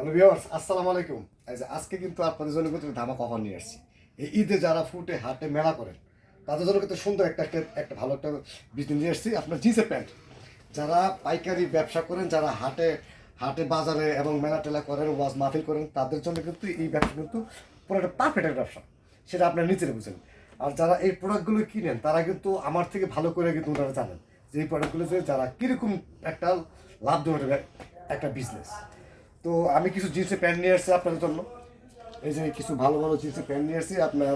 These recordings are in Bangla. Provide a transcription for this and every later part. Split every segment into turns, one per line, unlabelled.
হ্যালো ভিউয়ার্স, আসসালামু আলাইকুম। আজকে কিন্তু আপনাদের জন্য কিন্তু ধামাক অফার নিয়ে আসছি। এই ঈদে যারা ফুটে, হাটে মেলা করেন, তাদের জন্য কিন্তু সুন্দর একটা একটা একটা ভালো একটা বিজনেস নিয়ে আসছি। আপনার জিন্সের প্যান্ট যারা পাইকারি ব্যবসা করেন, যারা হাটে হাটে বাজারে এবং মেলা টেলা করেন, ওয়াজ মাহফিল করেন, তাদের জন্য কিন্তু এই ব্যবসা কিন্তু পুরো একটা পারফেক্ট একটা ব্যবসা। সেটা আপনার নিজেরা বুঝেন। আর যারা এই প্রোডাক্টগুলো কিনেন, তারা কিন্তু আমার থেকে ভালো করে কিন্তু ওনারা জানেন যে এই প্রোডাক্টগুলো যে যারা কীরকম একটা লাভজনক একটা বিজনেস তো আমি কিছু জিন্সের প্যান্ট নিয়ে আসছি আপনাদের জন্য। এই যে কিছু ভালো ভালো জিন্সের প্যান্ট নিয়ে আসছি, আপনার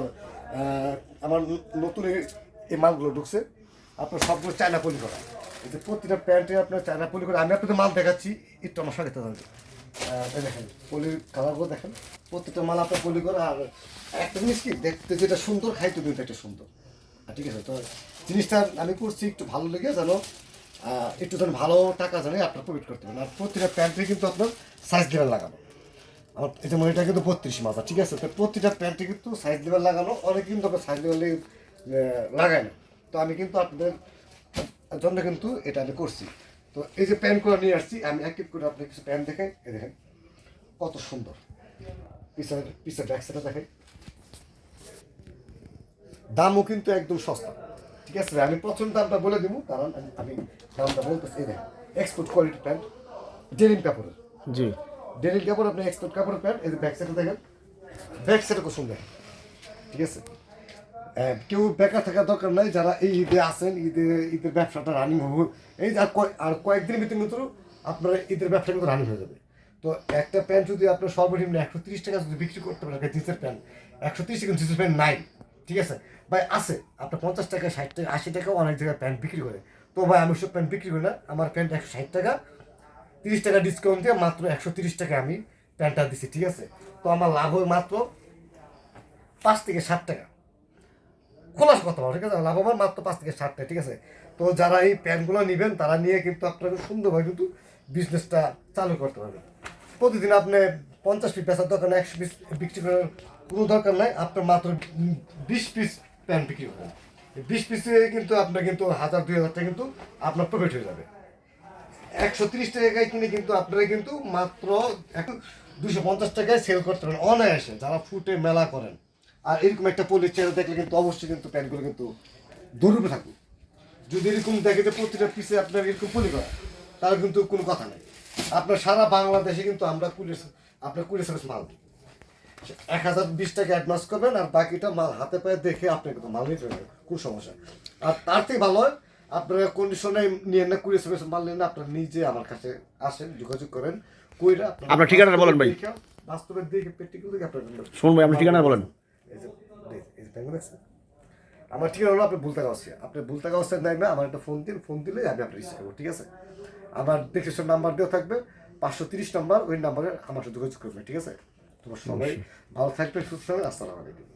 আমার নতুন এই- মালগুলো ঢুকছে। আপনার সবগুলো চায়না পলি করা। এই যে প্রতিটা প্যান্টে আপনার চায়না পলি করা। আমি আপনাদের মাল দেখাচ্ছি, একটু আমার থাকবে দেখেন, পলির কালারগুলো দেখেন। প্রত্যেকটা মাল আপনার পলি করা। আর একটা জিনিস কি, দেখতে যেটা সুন্দর, খাইতে কিন্তু একটা সুন্দর। ঠিক আছে, তো জিনিসটা আমি করছি, একটু ভালো লেগে যেন একটু যেন ভালো টাকা জানে আপনার প্রফিট করতে পারেন। আর প্রতিটা প্যান্টে কিন্তু আপনার সাইজ লেভেল লাগানো। আমার এটা কিন্তু বত্রিশ মাথা, ঠিক আছে? তো প্রতিটা প্যান্টে কিন্তু সাইজ লেভেল লাগানো, অনেকে কিন্তু আপনার সাইজ লেভেল লাগায় না। তো আমি কিন্তু আপনাদের জন্য কিন্তু এটা আমি করছি। তো এই যে প্যান্টগুলো নিয়ে আসছি, আমি এক করে আপনি কিছু প্যান্ট দেখাই। এই দেখেন, কত সুন্দর। পিছনের পিছের ব্যাক দেখেন। দামও কিন্তু একদম সস্তা। ঠিক আছে আমি প্রথম দামটা বলে দিব কারণ আমি- দামটা বলতেছি এই দেখেন এক্সপোর্ট কোয়ালিটি প্যান্ট ডেনিম কাপড়ের।
জি।
ডেনিম কাপড় আপনি এক্সপোর্ট কাপড়ের প্যান্ট এই ব্যাক সাইডে দেখেন ব্যাক সাইডে খুব সুন্দর ঠিক আছে? কেউ বেকার থাকার দরকার নাই যারা এই ঈদে আসেন ঈদে ঈদের ব্যবসাটা রানিং হবে এই আর আর কয়েকদিনের ভিতরে কিন্তু আপনার ঈদের ব্যবসা কিন্তু রানিং হয়ে যাবে। তো একটা প্যান্ট যদি আপনার সর্বনিম্ন একশো তিরিশ টাকা যদি বিক্রি করতে পারেন জিন্সের প্যান্ট একশো তিরিশ কিন্তু জিন্সের প্যান্ট নাই। ঠিক আছে? ভাই, আছে। আপনার পঞ্চাশ টাকা, ষাট টাকা, আশি টাকাও অনেক জায়গায় প্যান্ট বিক্রি করে। তো ভাই, আমি সব প্যান্ট বিক্রি করি না। আমার প্যান্ট একশো ষাট টাকা, তিরিশ টাকা ডিসকাউন্ট দিয়ে মাত্র একশো তিরিশ টাকা আমি প্যান্টটা দিছি, ঠিক আছে? তো আমার লাভ হয় মাত্র পাঁচ থেকে ষাট টাকা। খোলাস কথা বলো, ঠিক আছে? লাভ লাভবান মাত্র পাঁচ থেকে ষাট টাকা, ঠিক আছে? তো যারা এই প্যান্টগুলো নেবেন, তারা নিয়ে কিন্তু আপনাকে সুন্দরভাবে কিন্তু বিজনেসটা চালু করতে পারবেন। প্রতিদিন আপনি পঞ্চাশ পিস বেচার দোকানে একশো পিস বিক্রি করার কোনো দরকার নাই, আপনার মাত্র বিশ পিস প্যান্ট বিক্রি করেন বিশ পিসে কিন্তু আপনার কিন্তু হাজার, দুই হাজার কিন্তু আপনার প্রফিট হয়ে যাবে। একশো তিরিশ টাকায় কিনে কিন্তু আপনারা কিন্তু মাত্র দুশো পঞ্চাশ টাকায় সেল করতে পারেন অনায়াসে, যারা ফুটে মেলা করেন। আর এরকম একটা পলির চেয়ার দেখলে কিন্তু অবশ্যই কিন্তু প্যান্টগুলো কিন্তু দৌড়বে থাকবে যদি এরকম দেখে যে প্রতিটা পিসে আপনার এরকম পলি করা তার কিন্তু কোনো কথা নেই। আপনার সারা বাংলাদেশে কিন্তু আমরা কুড়ি আপনার কুড়ি সার্ভিস মাল দিই। এক হাজার বিশ টাকা অ্যাডভান্স করবেন আর বাকিটা মাল হাতে পায়ে দেখে আপনি কিন্তু মাল নিতে পারবেন। কোনো সমস্যা আর তার থেকে ভালো হয় আপনারা কন্ডিশনে নিয়ে না কুড়ি সার্ভিস মাল নিয়ে না আপনারা নিজে আমার কাছে আসেন যোগাযোগ করেন কইরা
আপনার ঠিকানাটা বলেন ভাই।
দেখে, বাস্তবে দেখে প্র্যাকটিক্যাল দেখে আপনার
শুনুন ভাই আপনার ঠিকানা বলেন।
আমার ঠিকানা হলো আপনি ভুলতা গাছ আপনি ভুলতা গাছ নেন না আমার একটা ফোন দিন ফোন দিলে আমি আপনার রিসিভ করব ঠিক আছে? আমার ডিসক্রিপশন নাম্বার দেওয়া থাকবে পাঁচশো তিরিশ নাম্বার ওই নাম্বারে আমার সাথে যোগাযোগ করবে ঠিক আছে? তোমার সবাই ভালো থাকবে সুস্থ হবে আসসালামু আলাইকুম।